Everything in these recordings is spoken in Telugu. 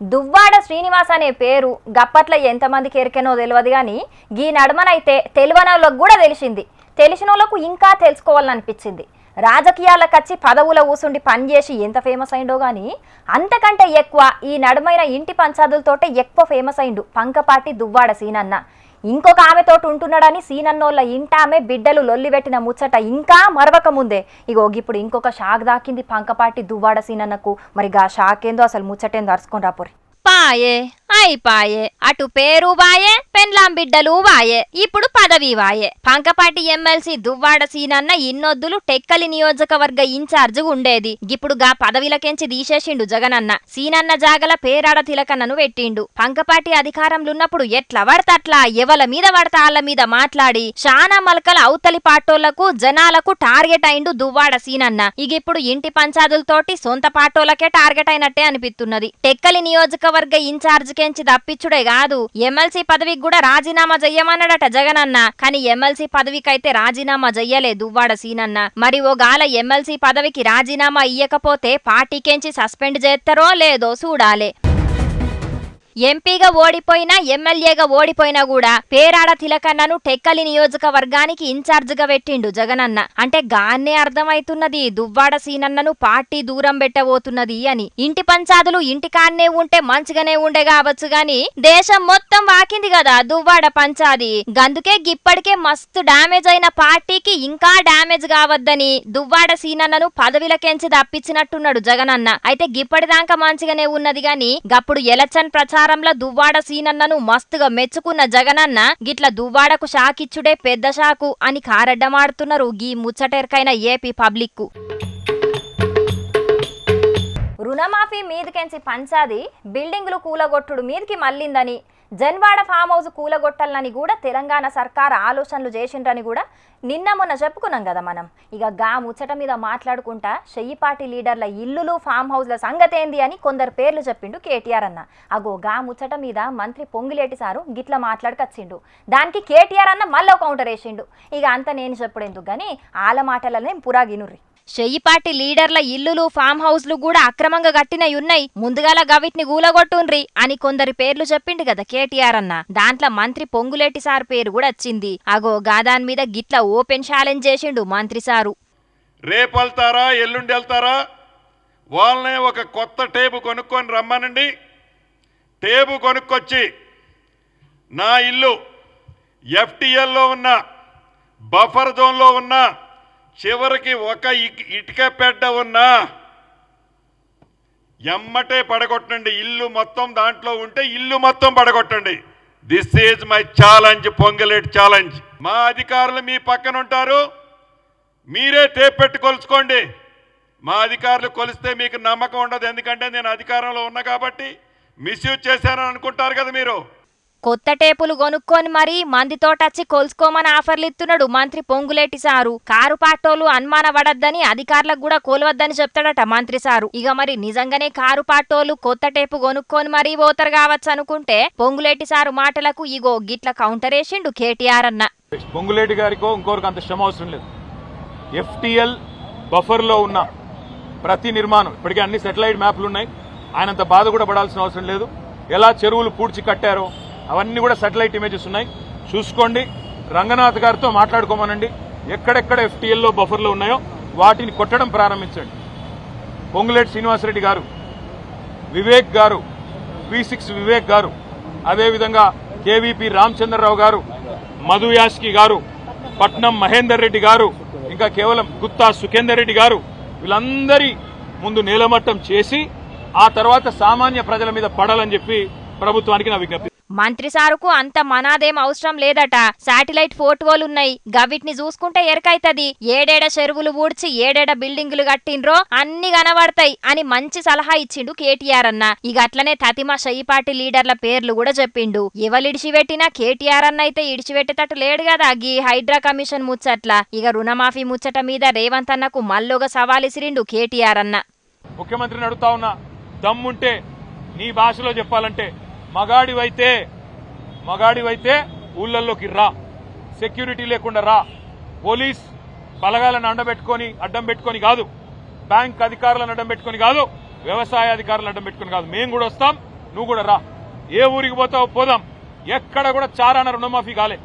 దువ్వాడ శ్రీనివాస్ అనే పేరు గప్పట్ల ఎంతమందికి ఎరికెనో తెలియదు కానీ గీ నడమనైతే తెలివనోళ్ళకు కూడా తెలిసింది. తెలిసిన వాళ్ళకు ఇంకా తెలుసుకోవాలనిపించింది. రాజకీయాలకు వచ్చి పదవుల ఊసుండి పనిచేసి ఎంత ఫేమస్ అయిండో కానీ అంతకంటే ఎక్కువ ఈ నడుమైన ఇంటి పంచాదులతోటే ఎక్కువ ఫేమస్ అయిండు పంకపాటి దువ్వాడ సీనన్న. ఇంకొక ఆమెతోటి ఉంటున్నాడని సీనన్నోళ్ళ ఇంట ఆమె బిడ్డలు లొల్లిపెట్టిన ముచ్చట ఇంకా మరవక ముందే. ఇగో ఇప్పుడు ఇంకొక షాక్ దాకింది పంకపాటి దువ్వాడ సీనన్నకు. మరి గా షాక్ ఏందో అసలు ముచ్చటేందో అరుచుకొని రాపోరి పాయే. అయిపాయే. అటు పేరు వాయే పెన్లాం బిడ్డలు వాయే. ఇప్పుడు పదవి వాయే. పంకపాటి ఎమ్మెల్సీ దువ్వాడ సీనన్న ఇన్నొద్దులు టెక్కలి నియోజకవర్గ ఇన్ఛార్జ్ ఉండేది. ఇప్పుడు గా పదవిలకెంచి తీసేసిండు జగనన్న. సీనన్న జాగల పేరాడ తిలకన్నను పెట్టిండు. పంకపాటి అధికారంలున్నప్పుడు ఎట్లా పడతట్లా ఎవల మీద పడతా? ఆళ్ళ మీద మాట్లాడి. శానా మలకల అవతలి పాటోళ్ళకు జనాలకు టార్గెట్ అయిండు దువ్వాడ సీనన్న. ఇగిప్పుడు ఇప్పుడు ఇంటి పంచాదులతోటి సొంత పాటోలకే టార్గెట్ అయినట్టే అనిపిస్తున్నది టెక్కలి నియోజకవర్గ ఇన్ఛార్జ్ కెంచి తప్పించుడే కాదు. ఎమ్మెల్సీ పదవికి కూడా రాజీనామా చెయ్యమన్నాడట అన్న కానీ ఎమ్మెల్సీ పదవికైతే రాజీనామా చెయ్యలే దువ్వాడ సీనన్న. మరి ఓ గాల ఎమ్మెల్సీ పదవికి రాజీనామా ఇయ్యకపోతే పార్టీకెంచి సస్పెండ్ చేస్తారో లేదో చూడాలే ఎంపీగా ఓడిపోయినా ఎమ్మెల్యేగా ఓడిపోయినా కూడా పేరాడ తిలకన్నను టెక్కలి నియోజకవర్గానికి ఇన్ఛార్జిగా పెట్టిండు జగనన్న. అంటే గాన్నే అర్థమైతున్నది దువ్వాడ సీనన్నను పార్టీ దూరం పెట్టబోతున్నది అని. ఇంటి పంచాదులు ఇంటికాన్నే ఉంటే మంచిగానే ఉండే కావచ్చు గాని దేశం మొత్తం వాకింది కదా దువ్వాడ పంచాది. గందుకే గిప్పటికే మస్తు డామేజ్ అయిన పార్టీకి ఇంకా డామేజ్ కావద్దని దువ్వాడ సీనన్నను పదవిలకెంచి తప్పించినట్టున్నాడు జగనన్న. అయితే గిప్పటిదాకా మంచిగానే ఉన్నది గాని గప్పుడు ఎలక్షన్ వ్యవహారంలో దువ్వాడ సీనన్నను మస్తుగా మెచ్చుకున్న జగనన్న గిట్ల దువ్వాడకు షాకిచ్చుడే పెద్ద షాకు అని కారడ్డమాడుతున్నారు గీ ముచ్చటెరకైన ఏపీ పబ్లిక్ రుణమాఫీ మీదకెంచి పంచాది బిల్డింగులు కూలగొట్టుడు మీదకి మళ్ళిందని జన్వాడ ఫామ్ హౌస్ కూలగొట్టాలని కూడా తెలంగాణ సర్కార్ ఆలోచనలు చేసిండ్రని కూడా నిన్న మొన్న చెప్పుకున్నాం కదా మనం. ఇక గా ముచ్చట మీద మాట్లాడుకుంటా షెయ్యిపాటి లీడర్ల ఇల్లులు ఫామ్ హౌస్ల సంగతి ఏంది అని కొందరు పేర్లు చెప్పిండు కేటీఆర్ అన్న. అగో గా ముచ్చట మీద మంత్రి పొంగులేటి సారు గిట్ల మాట్లాడుకొచ్చిండు. దానికి కేటీఆర్ అన్న మళ్ళీ కౌంటర్ వేసిండు. ఇక అంత నేను చెప్పుడు ఎందుకు కానీ ఆల మాటలనే పురాగినుర్రి. షెయ్యిపాటి లీడర్ల ఇల్లులు ఫామ్ హౌస్లు కూడా అక్రమంగా కట్టినవి ఉన్నాయి ముందుగాల గవిట్ని గూలగొట్టుండ్రి అని కొందరి పేర్లు చెప్పిండు కదా కేటీఆర్ అన్న. దాంట్లో మంత్రి పొంగులేటి సార్ పేరు కూడా వచ్చింది అగో గాదాన్ మీద గిట్ల ఓపెన్ ఛాలెంజ్ చేసిండు మంత్రి సారు. రేపు వెళ్తారా? ఎల్లుండి వెళ్తారా? వాళ్ళనే ఒక కొత్త టేపు కొనుక్కొని రమ్మనండి. టేపు కొనుక్కొచ్చి నా ఇల్లు ఎఫ్టిఎల్లో ఉన్న బఫర్ జోన్లో ఉన్న చివరికి ఒక ఇటుక పెడ్డ ఉన్న ఎమ్మటే పడగొట్టండి. ఇల్లు మొత్తం దాంట్లో ఉంటే ఇల్లు మొత్తం పడగొట్టండి. This is my challenge Ponguleti challenge మా అధికారులు మీ పక్కన ఉంటారు. మీరే టేప్ పెట్టి కొలుచుకోండి. మా అధికారులు కొలిస్తే మీకు నమ్మకం ఉండదు. ఎందుకంటే నేను అధికారంలో ఉన్నా కాబట్టి మిస్యూజ్ చేశానని అనుకుంటారు కదా మీరు. కొత్త టేపులు కొనుక్కొని మరీ మందితోటచ్చి కొలుసుకోమని ఆఫర్లు ఇస్తున్నాడు మంత్రి పొంగులేటి సారు. కారు పాటోలు అనుమానపడద్దని అధికారులకు కూడా కోలవద్దని చెప్తాడట మంత్రి సారు. ఇక మరి నిజంగానే కారు పాటోలు కొత్త టేపు కొనుక్కొని మరీ పోతారు కావచ్చు అనుకుంటే పొంగులేటి సారు మాటలకు ఇగో గిట్ల కౌంటర్ వేసిండు కేటీఆర్ అన్న. పొంగులేటి గారికో ఇంకోరికి అంత శ్రమ అవసరం లేదు. ఎఫ్టిఎల్ బఫర్లో ఉన్న ప్రతి నిర్మాణం ఇప్పటికే అన్ని సెటిలైట్ మ్యాప్లు ఉన్నాయి. ఆయనంత బాధ కూడా పడాల్సిన అవసరం లేదు. ఎలా చెరువులు పూడ్చి కట్టారో అవన్నీ కూడా సెటిలైట్ ఇమేజెస్ ఉన్నాయి. చూసుకోండి. రంగనాథ్ గారితో మాట్లాడుకోమనండి. ఎక్కడెక్కడ ఎఫ్టీఎల్లో బఫర్లు ఉన్నాయో వాటిని కొట్టడం ప్రారంభించండి. పొంగులేటి శ్రీనివాసరెడ్డి గారు వివేక్ గారు పి సిక్స్ వివేక్ గారు అదేవిధంగా కేవీపీ రామచంద్రరావు గారు మధు యాస్కి గారు పట్నం మహేందర్ రెడ్డి గారు ఇంకా కేవలం గుత్తా సుఖేందర్ రెడ్డి గారు వీళ్ళందరి ముందు నేలమట్టం చేసి ఆ తర్వాత సామాన్య ప్రజల మీద పడాలని చెప్పి ప్రభుత్వానికి నా విజ్ఞప్తి. మంత్రి సారుకు అంత మనాదేం అవసరం లేదట. శాటిలైట్ ఫోటోలున్నాయి గవిట్ని చూసుకుంటే ఎరకైతది. ఏడేడ చెరువులు ఊడ్చి ఏడేడ బిల్డింగులు కట్టిండ్రో అన్ని కనబడతాయి అని మంచి సలహా ఇచ్చిండు కేటీఆర్ అన్న ఇక అట్లనే తతిమ షయ్యపాటి లీడర్ల పేర్లు కూడా చెప్పిండు. ఎవలిడిచిపెట్టినా కేటీఆర్ అన్న అయితే ఇడిచిపెట్టేటట్టు లేడు కదా గీ హైడ్రా కమిషన్ ముచ్చట్ల. ఇక రుణమాఫీ ముచ్చట మీద రేవంత్ అన్నకు మల్లొక సవాలిసిరిండు కేటీఆర్ అన్న ముఖ్యమంత్రిని అడుగుతా ఉన్నా దమ్ముంటే నీ భాషలో చెప్పాలంటే మగాడివైతే మగాడివైతే ఊళ్ళల్లోకి రా. సెక్యూరిటీ లేకుండా రా. పోలీస్ బలగాలను అండబెట్టుకొని అడ్డం పెట్టుకొని కాదు. బ్యాంక్ అధికారులను అడ్డం పెట్టుకొని కాదు. వ్యవసాయ అధికారులను అడ్డం పెట్టుకొని కాదు. మేము కూడా వస్తాం నువ్వు కూడా రా. ఏ ఊరికి పోతావు పోదాం. ఎక్కడ కూడా చారాన రుణమాఫీ కాలే.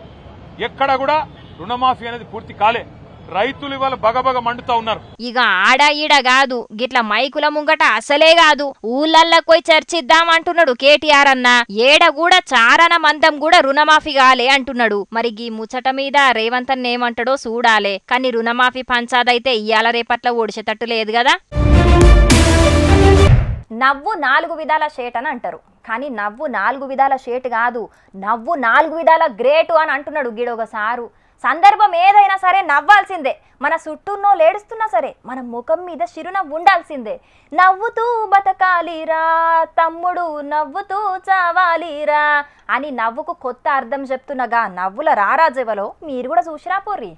ఎక్కడ కూడా రుణమాఫీ అనేది పూర్తి కాలే. రైతులు ఇవాళ బగబగ మండుతా ఉన్నారు. ఇక ఆడ ఈడ కాదు గిట్ల మైకుల ముంగట అసలే కాదు. ఊళ్ళల్లోకి పోయి చర్చిద్దాం అంటున్నాడు కేటీఆర్ అన్న. ఏడ కూడా చారణ మందం కూడా రుణమాఫీ కాలే అంటున్నాడు. మరి గీ ముచ్చట మీద రేవంత్ అన్న ఏమంటాడో చూడాలే. కానీ రుణమాఫీ పంచాదైతే ఇయ్యాల రేపట్ల ఓడిచేటట్టు లేదు కదా? నవ్వు నాలుగు విధాల షేట్ అని అంటారు. కానీ నవ్వు నాలుగు విధాల షేట్ కాదు. నవ్వు నాలుగు విధాల గ్రేటు అని అంటున్నాడు గిడొక సారు. సందర్భం ఏదైనా సరే నవ్వాల్సిందే. మన చుట్టూనో లేడుస్తున్నా సరే మన ముఖం మీద చిరునవ్వు ఉండాల్సిందే. నవ్వుతూ బతకాలిరా తమ్ముడు నవ్వుతూ చావాలిరా అని నవ్వుకు కొత్త అర్థం చెప్తున్నగా నవ్వుల రారాజవలో మీరు కూడా చూసిరా పోర్రి.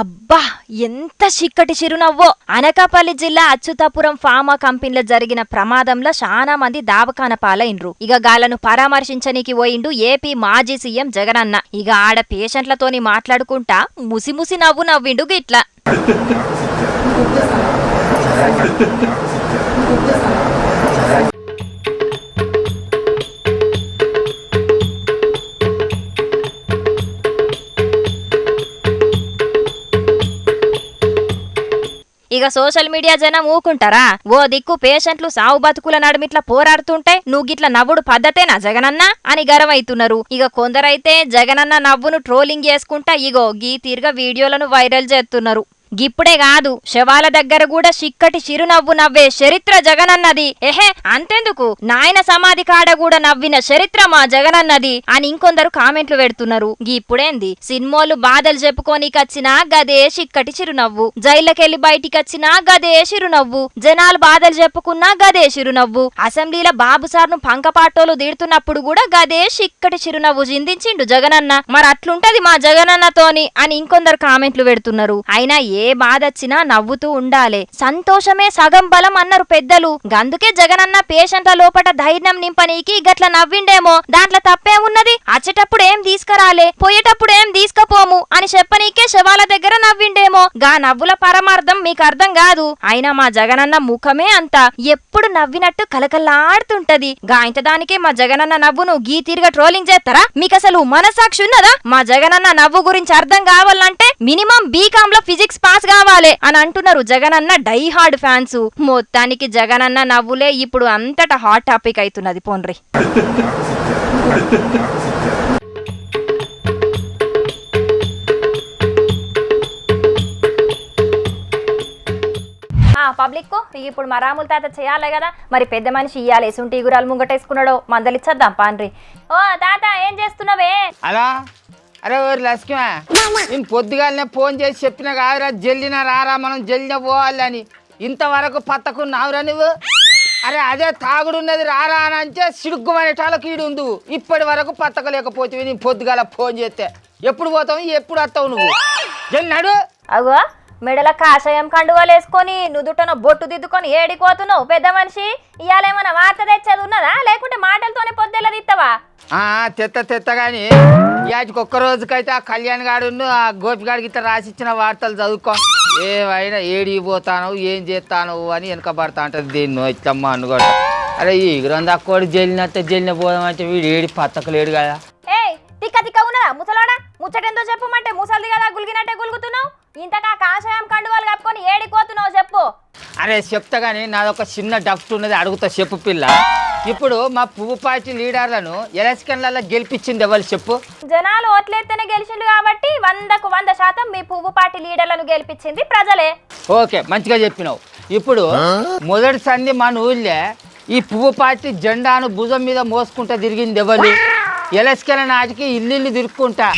అబ్బా ఎంత చిక్కటి చిరునవ్వో. అనకాపల్లి జిల్లా అచ్యుతాపురం ఫార్మా కంపెనీలో జరిగిన ప్రమాదంలో చాలా మంది దావకాన పాలైండ్రు. ఇక గాలను పరామర్శించనీకి పోయిండు ఏపీ మాజీ సీఎం జగనన్న. ఇక ఆడ పేషెంట్లతోని మాట్లాడుకుంటా ముసిముసి నవ్వు నవ్విండు గిట్లా. ఇక సోషల్ మీడియా జనం ఊకుంటారా? ఓ దిక్కు పేషెంట్లు సావు బతుకుల నడుమిట్లా పోరాడుతుంటే నువ్వు గిట్ల నవ్వుడు పద్ధతేనా జగనన్న? అని గర్వైతున్నారు. ఇక కొందరైతే జగనన్న నవ్వును ట్రోలింగ్ చేసుకుంటా ఇగో గీ తీరుగా వీడియోలను వైరల్ చేస్తున్నారు. గిప్పుడే కాదు శవాల దగ్గర కూడా చిక్కటి చిరునవ్వు నవ్వే చరిత్ర జగనన్నది. ఎహే అంతెందుకు? నాయన సమాధి కాడ కూడా నవ్విన చరిత్ర మా జగనన్నది అని ఇంకొందరు కామెంట్లు పెడుతున్నారు. గిప్పుడేంది సినిమాలు బాధలు చెప్పుకోనికొచ్చినా గదే చిక్కటి చిరునవ్వు. జైళ్ళకెళ్ళి బయటికొచ్చినా గదే చిరునవ్వు. జనాలు బాధలు చెప్పుకున్నా గదే చిరునవ్వు. అసెంబ్లీలో బాబు సార్ను పంకపాటోలు తిడుతున్నప్పుడు కూడా గదే చిక్కటి చిరునవ్వు చిందించిండు జగనన్న. మరి అట్లుంటది మా జగనన్నతోని అని ఇంకొందరు కామెంట్లు పెడుతున్నారు. అయినా ఏ ఏ బాధొచ్చినా నవ్వుతూ ఉండాలే. సంతోషమే సగం బలం అన్నారు పెద్దలు. గందుకే జగనన్న పేషెంట్ల లోపట ధైర్యం నింపనీకి గట్ల నవ్విండేమో. దాంట్లో తప్పేమున్నది అచ్చేటప్పుడు ఏం తీసుకురాలే? పోయేటప్పుడు ఏం తీసుకపోము? అని చెప్పనీకే శవాల దగ్గర నవ్విండేమో. గా నవ్వుల పరమార్థం మీకు అర్థం కాదు. అయినా మా జగనన్న ముఖమే అంత. ఎప్పుడు నవ్వినట్టు కలకల్లాడుతుంటది. గా ఇంత దానికే మా జగనన్న నవ్వును గీ తీరుగా ట్రోలింగ్ చేస్తారా? మీకు అసలు మనసాక్షి ఉన్నదా? మా జగనన్న నవ్వు గురించి అర్థం కావాలంటే మినిమం బీకామ్లో ఫిజిక్స్ పాస్ కావాలి అని అంటున్నారు జగనన్న డై హార్డ్ ఫ్యాన్స్. మొత్తానికి జగనన్న నవ్వులే. ఇప్పుడు అంతటా హాట్ టాపిక్ అవుతున్నది పోన్రి. ఆ పబ్లిక్ ఇప్పుడు మరాముల తాత చేయాలి కదా. మరి పెద్ద మనిషి ఇయ్యాలి. ఎసుంటి గురాలు ముంగటేసుకున్నాడో మందలిచ్చద్దాం పాండ్రి ఓ తాత ఏం చేస్తున్నావే? అలా? అరే ఓరి లక్ష్మా నేను పొద్దుగాలనే ఫోన్ చేసి చెప్పిన కాదురా జల్దిన రారా మనం జల్దిన పోవాలని. ఇంతవరకు పత్తకున్నావురా నువ్వు? అరే అదే తాగుడున్నది రారా అని అంటే సిడుగ్గుమనేటాలకు ఈడు ఉంది ఇప్పటి వరకు పత్తకలేకపోతే నేను పొద్దుగాల ఫోన్ చేస్తే. ఎప్పుడు పోతావు ఎప్పుడు వస్తావు నువ్వు? జల్లినాడు. అగో మెడల కాషాయం కండువాలు వేసుకొని నుదుటన బొట్టు దిద్దుకొని ఏడిపోతున్నావు పెద్ద మనిషి. ఇవాళేమన్నా వార్త తెచ్చేది ఉన్నదా? లేకుంటే మాటలతోనే పొద్దెల తీస్తావా ఆ, తెత్త తెత్త కానీ యాటికి ఒక్క రోజుకైతే ఆ కళ్యాణ్ గాడును ఆ గోపిగాడికి ఇట్లా రాసిచ్చిన వార్తలు చదువుకో. ఏమైనా ఏడిగిపోతానవు ఏం చేస్తాను అని వెనకబడతా ఉంటుంది దీన్ని ఇట్లమ్మ అనుకోట. అరే ఈ గ్రంథ గ్రంథాకోడి జల్లినట్టే జల్లిన పోదామంటే వీడు ఏడి పత్తకు కదా. ఏయ్ తిక్క తిక్క ఉన్నదా? ముసలాడా? ముచ్చటెందో చెప్పమంటే ముసలిది కదా గులిగినట్టే గులుగుతున్నావు? ఇంతకా కాషాయం కండువాలు కప్పుకొని ఏడిపోతున్నావు చెప్పు. అరే చెప్తా కానీ నాదొక చిన్న డఫ్ట్ ఉన్నది అడుగుతా చెప్పు పిల్ల. ఇప్పుడు మా పువ్వు పార్టీ లీడర్లను ఎలక్షన్లలో గెలిపించింది ఎవరు చెప్పు? జనాలు ఓట్లేస్తేనే గెలిచిండు కాబట్టి వందకు వంద శాతం మీ పువ్వు పార్టీ లీడర్లను గెలిపించింది ప్రజలే. ఓకే మంచిగా చెప్పినావు. ఇప్పుడు మొదటి సంధి మన ఊళ్ళే ఈ పువ్వు పార్టీ జెండాను భుజం మీద మోసుకుంటా తిరిగింది ఎవరు? ఎలస్కెల నాటికి ఇల్లు తిరుక్కుంటా.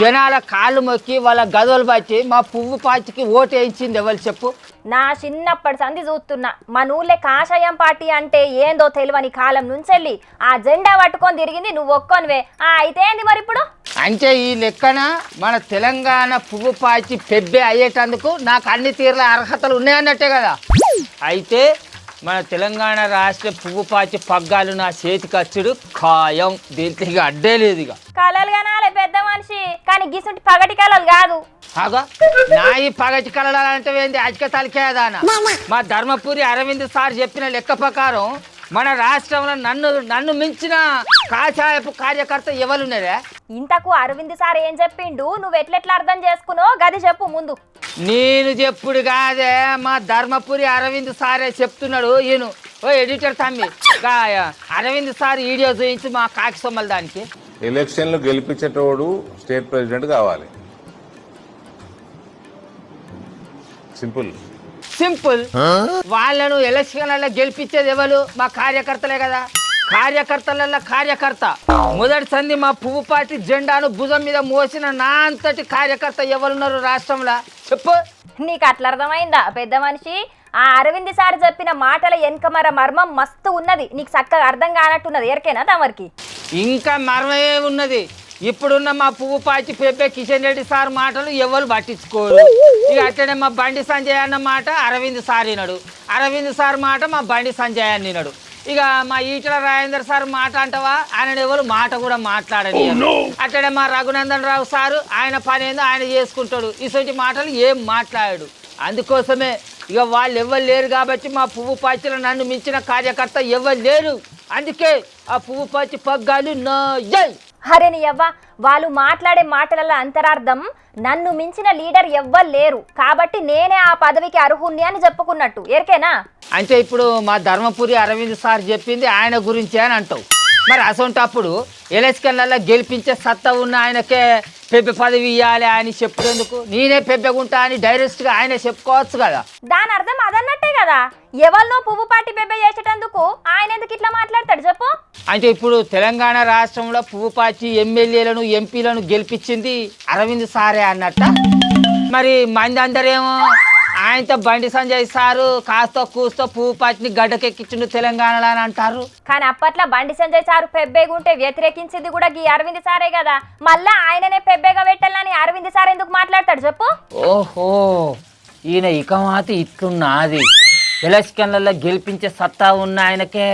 జనాల కాళ్ళు మొక్కి వాళ్ళ గదవలు బట్టి మా పువ్వు పార్టీకి ఓటు వేయించింది ఎవరు చెప్పు? నా చిన్నప్పటి సంధి చూస్తున్నా. మన ఊళ్ళే కాషాయం పార్టీ అంటే ఏందో తెలియని కాలం నుంచెళ్ళి ఆ జెండా పట్టుకొని తిరిగింది నువ్వు ఒక్కొనివే. ఆ అయితే ఏంది మరి ఇప్పుడు? అంటే ఈ లెక్కన మన తెలంగాణ పువ్వు పార్టీ పెబ్బే అయ్యేటందుకు నాకు అన్ని తీర్ల అర్హతలు ఉన్నాయన్నట్టే కదా. అయితే మన తెలంగాణ రాష్ట్ర పువ్వు పాచి పగ్గాలు నా చేతికి వచ్చుడు ఖాయం. దీంట్లో ఇక అడ్డే లేదు ఇక. కలలు కనాలే పెద్ద మనిషి కానీ గిసుంటి పగటి కలలు కాదు. ఆగా? నా ఈ పగటి కలడాలంటే ఏంది? అజిక తలకేదాన? మా ధర్మపురి అరవింద్ సార్ చెప్పిన లెక్క ప్రకారం మన రాష్ట్రంలో నన్ను నన్ను మించిన కాషాయపు కార్యకర్త ఎవరున్నారే? ఇంతకు అరవింద్ సార్ ఏం చెప్పిండు? నువ్వు ఎట్లెట్లా అర్థం చేసుకున్నావు గది చెప్పు ముందు. నేను చెప్పుడు కాదే మా ధర్మపురి అరవింద్ సారే చెప్తున్నాడు ఈయన. ఓ ఎడిటర్ తమ్మి. అరవింద్ సార్ వీడియో చూపించి మా కాకి సొమ్మల దానికి. ఎలక్షన్లు గెలిపించేటోడు స్టేట్ ప్రెసిడెంట్ కావాలి. సింపుల్. సింపుల్. వాళ్ళను ఎలక్షన్లలో గెలిపించేది ఎవరు? మా కార్యకర్తలే కదా. కార్యకర్తలలో కార్యకర్త. మొదటి సంధి మా పువ్వు పార్టీ జెండాను భుజం మీద మోసిన నా అంతటి కార్యకర్త ఎవరున్నారు రాష్ట్రంలో? చెప్పు. నీకు అట్లా అర్థమైందా? పెద్ద మనిషి ఆ అరవింద్ సార్ చెప్పిన మాటల వెనక మర మర్మం మస్తు ఉన్నది. నీకు చక్కగా అర్థం కానట్టున్నది. ఎరికేనా తమరికి. ఇంకా మర్మమే ఉన్నది. ఇప్పుడున్న మా పువ్వు పాచి పెప్పే కిషన్ రెడ్డి సార్ మాటలు ఎవరు పట్టించుకోరు. ఇక అట్లనే మా బండి సంజయ్ అన్న మాట అరవింద్ సార్ వినడు. అరవింద్ సార్ మాట మా బండి సంజయ్ అని వినడు. ఇక మా ఈటల రాజేందర్ సార్ మాట అంటవా? ఆయన ఎవరు? మాట కూడా మాట్లాడని అట్లనే మా రఘునందన్ రావు సారు ఆయన పని ఏందో ఆయన చేసుకుంటాడు. ఇటువంటి మాటలు ఏం మాట్లాడాడు అందుకోసమే ఇక వాళ్ళు ఎవరు లేరు కాబట్టి మా పువ్వు పాచిలో నన్ను మించిన కార్యకర్త ఎవరు లేరు. అందుకే ఆ పువ్వు పాచి పగ్గాలు నా అరే నీ అవ్వ వాళ్ళు మాట్లాడే మాటలలో అంతరార్థం నన్ను మించిన లీడర్ ఎవ్వరు లేరు. కాబట్టి నేనే ఆ పదవికి అర్హుణ్ణి అని చెప్పుకున్నట్టు. ఎరికేనా అంటే ఇప్పుడు మా ధర్మపురి అరవింద్ సార్ చెప్పింది ఆయన గురించే అని అంటావు. మరి అసొంటప్పుడు ఎలక్షన్లలో గెలిపించే సత్తా ఉన్న ఆయనకే పెద్ద పదవి ఇవ్వాలి అని చెప్పేందుకు నేనే పెద్దగుంటా అని డైరెక్ట్గా ఆయన చెప్పుకోవచ్చు కదా. దాని అర్థం అదన్నట్టే కదా. ఎవరినో పువ్వు పాటి బెబ్బె చేసేటందుకు ఆయన ఎందుకు ఇట్లా మాట్లాడతాడు చెప్పు. అంటే ఇప్పుడు తెలంగాణ రాష్ట్రంలో పువ్వుపాచి ఎమ్మెల్యేలను ఎంపీలను గెలిపించింది అరవింద్ సారే అన్నట్ట. మరి మంది అందరేమో ఆయనతో బండి సంజయ్ సారు కాస్త కూస్తో పువ్వుపాచిని గడ్డకెక్కించిండు తెలంగాణలో అని అంటారు. కానీ అప్పట్లో బండి సంజయ్ సారు పెబ్బేగుంటే వ్యతిరేకించింది కూడా గీ అరవింద్ సారే కదా. మళ్ళా ఆయననే పెబ్బేగా పెట్టాలని అరవింద్ సార్ ఎందుకు మాట్లాడతాడు చెప్పు. ఓహో ఈయన ఇక మాత ఇట్లున్నది. ఎలక్షన్లలో గెలిపించే సత్తా ఉన్న ఆయనకే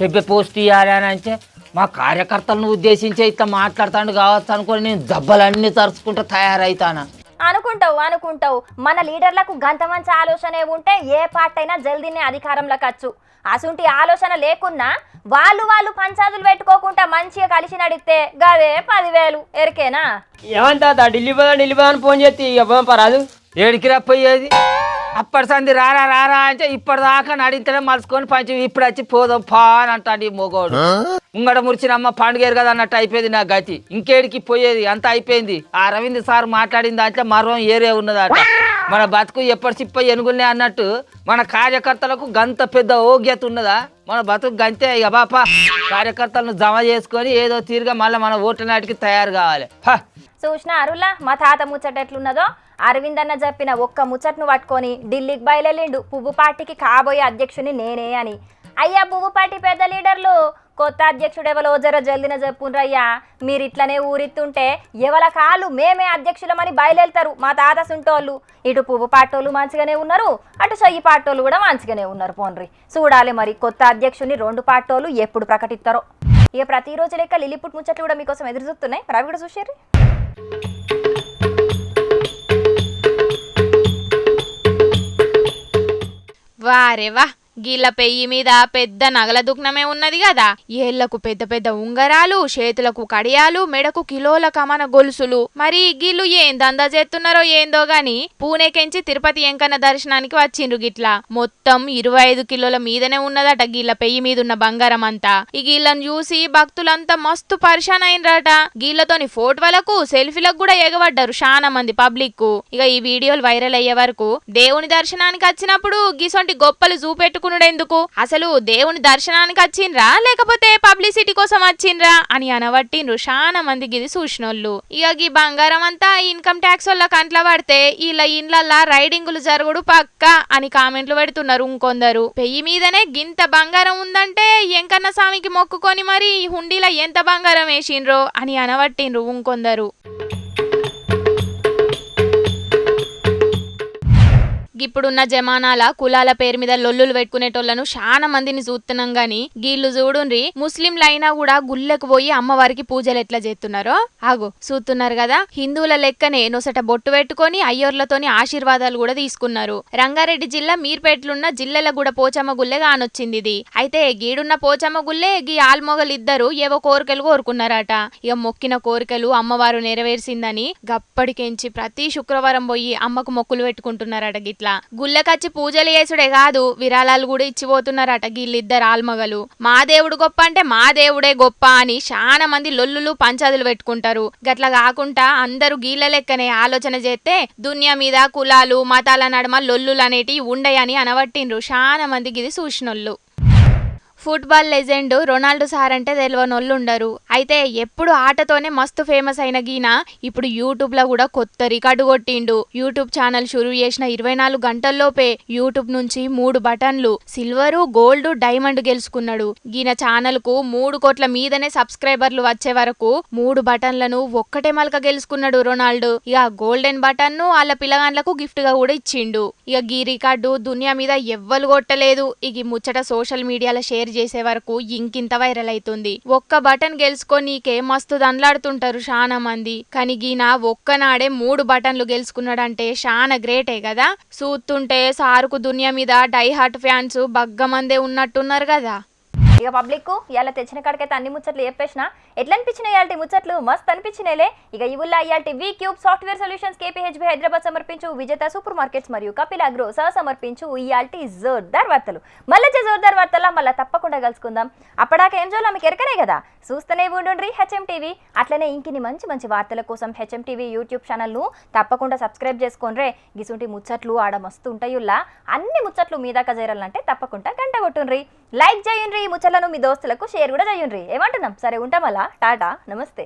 పెద్ద పోస్ట్ ఇవ్వాలి అని అంటే మా కార్యకర్తలను ఉద్దేశించి ఇట్లా మాట్లాడుతాడు కావచ్చు అనుకొని నేను దెబ్బలన్నీ తరుచుకుంటూ తయారైతానా? అనుకుంటావు అనుకుంటావు. మన లీడర్లకు గంత మంచి ఆలోచనే ఉంటే ఏ పార్టీ అయినా జల్దీనే అధికారంలోకి వచ్చు అసుంటి ఆలోచన లేకున్నా వాళ్ళు వాళ్ళు పంచాదులు పెట్టుకోకుండా మంచిగా కలిసి నడిస్తే గదే పదివేలు. ఎరికేనా? ఏమంటా ఢిల్లీ పోదా ఢిల్లీ పోదా అని ఫోన్ చేస్తే ఇక పరాదు. ఏడికి రప్పయ్యేది అప్పటి సంది రారా రారా అంటే ఇప్పటిదాకా నడింతనే మలుచుకొని పంచి ఇప్పుడు వచ్చి పోదాం పా అని అంటాడు ఈ మొగోడు ముంగడ మురిచినమ్మ పండుగేరు కదా అన్నట్టు అయిపోయింది నా గతి. ఇంకేడికి పోయేది అంత అయిపోయింది. ఆ రవీంద్ర సార్ మాట్లాడిన దాంట్లో మరో ఏరే ఉన్నదట. మన బతుకు ఎప్పటి చిప్ప ఎనుగులే అన్నట్టు మన కార్యకర్తలకు గంత పెద్ద ఓగ్యత ఉన్నదా? మన బతుకు గంతే ఇక బాపా. కార్యకర్తలను జమ చేసుకొని ఏదో తీరుగా మళ్ళీ మన ఓట్ల నాటికి తయారు కావాలి. చూసిన అరులా మా తాత ముచ్చట ఎట్లున్నదో? అరవింద్ అన్న చెప్పిన ఒక్క ముచ్చట్ను పట్టుకొని ఢిల్లీకి బయలుదేరిండు. పువ్వు పార్టీకి కాబోయే అధ్యక్షుని నేనే అని. అయ్యా పువ్వు పెద్ద లీడర్లు. కొత్త అధ్యక్షుడు ఎవరో జర జల్దిన చెప్పుండ్రయ్యా. మీరు ఇట్లనే ఊరిత్తుంటే ఎవల కాళ్ళు మేమే అధ్యక్షులమని బయలుదేరుతారు మా తాత సుంటోళ్ళు. ఇటు పువ్వు పాటోళ్ళు మంచిగానే ఉన్నారు అటు చెయ్యి పాటోళ్ళు కూడా మంచిగానే ఉన్నారు పోన్రి. చూడాలి మరి కొత్త అధ్యక్షుని రెండు పాటోళ్ళు ఎప్పుడు ప్రకటిస్తారో. ఇక ప్రతిరోజు లెక్క లిలిపుట్ ముచ్చట్లు కూడా మీకోసం ఎదురు చూస్తున్నాయి. మరి అవి కూడా చూసారు వారే వా గీళ్ళ పెయ్యి మీద పెద్ద నగల దుగ్నమే ఉన్నది కదా ఏళ్ళకు పెద్ద పెద్ద ఉంగరాలు చేతులకు కడియాలు మెడకు కిలోల కమన గొలుసులు. మరి గీళ్ళు ఏం దందా చేస్తున్నారో ఏందో గాని పూణేకెంచి తిరుపతి ఎంకన్న దర్శనానికి వచ్చిండ్రు గిట్లా. మొత్తం ఇరవై ఐదు కిలోల మీదనే ఉన్నదట గీళ్ళ పెయ్యి మీద ఉన్న బంగారం అంతా ఈ గీళ్ళను చూసి భక్తులంతా మస్తు పరిశాన్ అయినరట గీళ్ళతోని ఫోటోలకు సెల్ఫీలకు కూడా ఎగబడ్డారు చాలా మంది పబ్లిక్ ఇక ఈ వీడియోలు వైరల్ అయ్యే వరకు దేవుని దర్శనానికి వచ్చినప్పుడు గీసొంటి గొప్పలు చూపెట్టు ఎందుకు అసలు దేవుని దర్శనానికి వచ్చిండ్రా? లేకపోతే పబ్లిసిటీ కోసం వచ్చిండ్రా? అని అనబట్టిండ్రు చాలా మందికి ఇది సూచనోళ్ళు. ఇక ఈ బంగారం అంతా ఇన్కమ్ ట్యాక్స్ వల్ల కంట్ల పడితే ఇలా ఇండ్లల్లా రైడింగులు జరుగుడు పక్క అని కామెంట్లు పెడుతున్నారు ఇంకొందరు. పెయ్యి మీదనే గింత బంగారం ఉందంటే ఎంకన్న స్వామికి మొక్కుకొని మరి ఈ హుండీలో ఎంత బంగారం వేసిండ్రో అని అనబట్టిండ్రు ఇంకొందరు. ఇప్పుడున్న జమానాల కులాల పేరు మీద లొల్లులు పెట్టుకునేటోళ్ళను చాలా మందిని చూస్తున్నాం గాని గీళ్ళు చూడుండ్రి. ముస్లింలైనా కూడా గుళ్ళకు పోయి అమ్మవారికి పూజలు ఎట్లా చేస్తున్నారో? ఆగు చూస్తున్నారు కదా? హిందువుల లెక్కనే నొసట బొట్టు పెట్టుకొని అయ్యోర్లతోని ఆశీర్వాదాలు కూడా తీసుకున్నారు. రంగారెడ్డి జిల్లా మీర్పేట్లున్న జిల్లెల కూడా పోచమ్మ గుళ్ళె కానొచ్చింది ఇది. అయితే గీడున్న పోచమ్మ గుల్లె గీ ఆల్మొగలు ఇద్దరు ఏవో కోరికలు కోరుకున్నారట. ఇక మొక్కిన కోరికలు అమ్మవారు నెరవేర్చిందని గప్పటికెంచి ప్రతి శుక్రవారం పోయి అమ్మకు మొక్కులు పెట్టుకుంటున్నారట గిట్ల. గుళ్ళకచ్చి పూజలు చేసుడే కాదు విరాళాలు కూడా ఇచ్చిపోతున్నారట వీళ్ళిద్దరు ఆల్మగలు. మా దేవుడు గొప్ప అంటే మా దేవుడే గొప్ప అని చాలా మంది లొల్లులు పంచాదులు పెట్టుకుంటారు. గట్లా కాకుండా అందరూ గీళ్ళ లెక్కనే ఆలోచన చేస్తే దునియా మీద కులాలు మతాల నడమ లొల్లులు అనేటివి ఉండయని అనబట్టిండ్రు. చాలా మందికి ఇది సూచనోళ్ళు ఫుట్బాల్ లెజెండ్ రొనాల్డో సార్ అంటే తెలియనోళ్ళు ఉండరు అయితే ఎప్పుడు ఆటతోనే మస్తు ఫేమస్ అయిన గీన ఇప్పుడు యూట్యూబ్లో కూడా కొత్త రికార్డు కొట్టిండు. యూట్యూబ్ ఛానల్ షురూ చేసిన ఇరవై నాలుగు గంటల్లోపే యూట్యూబ్ నుంచి మూడు బటన్లు సిల్వరు గోల్డ్ డైమండ్ గెలుచుకున్నాడు. గీన ఛానల్కు మూడు కోట్ల మీదనే సబ్స్క్రైబర్లు వచ్చే వరకు మూడు బటన్లను ఒక్కటే మలక గెలుచుకున్నాడు రొనాల్డో. ఇక గోల్డెన్ బటన్ను వాళ్ళ పిల్లగాండ్లకు గిఫ్ట్గా కూడా ఇచ్చిండు. ఇక గీ రికార్డు దునియా మీద ఎవ్వరు కొట్టలేదు. ఇక ముచ్చట సోషల్ మీడియాలో షేర్ చేసే వరకు ఇంకింత వైరల్ అవుతుంది ఒక్క బటన్ గెలుచుకోనీకే మస్తు దండ్లాడుతుంటారు చాలా మంది. కానీ గీన ఒక్కనాడే మూడు బటన్లు గెలుచుకున్నాడంటే చాలా గ్రేటే కదా. చూస్తుంటే సారుకు దునియా మీద డై హార్ట్ ఫ్యాన్స్ బగ్గమందే ఉన్నట్టున్నారు కదా. ఇక పబ్లిక్ ఇవాళ తెచ్చిన కాడికైతే అన్ని ముచ్చట్లు చెప్పేసిన ఎట్లా అనిపించిన ఇవాళ ముచ్చట్లు? మస్త్ అనిపించినలే ఇక ఇవుల్లా ఇవాళ V cube software solutions KPHB Hyderabad సమర్పించు విజేత సూపర్ మార్కెట్స్ మరియు కపిల్ అగ్రో సహ సమర్పించు ఇవాల్టి జోర్దార్ వార్తలు. మళ్ళీ జోర్దార్ వార్తల మళ్ళీ తప్పకుండా కలుసుకుందాం. అప్పటిదాకా ఏం చేయాలో మీకు ఎరకనే కదా? చూస్తూనే ఉండండి హెచ్ఎం టీవీ అట్లనే ఇంకిని మంచి మంచి వార్తల కోసం హెచ్ఎం టీవీ యూట్యూబ్ ఛానల్ను తప్పకుండా సబ్స్క్రైబ్ చేసుకోండి గిసుంటి ముచ్చట్లు ఆడ మస్తు ఉంటాయుల్లా అన్ని ముచ్చట్లు మీ దాకా చేరాలంటే తప్పకుండా గంట కొట్టుండ్రి. లైక్ చేయండి ఈ ముచ్చట్లను మీ దోస్తులకు షేర్ కూడా చేయండి ఏమంటున్నాం? సరే ఉంటాం అలా. టాటా నమస్తే.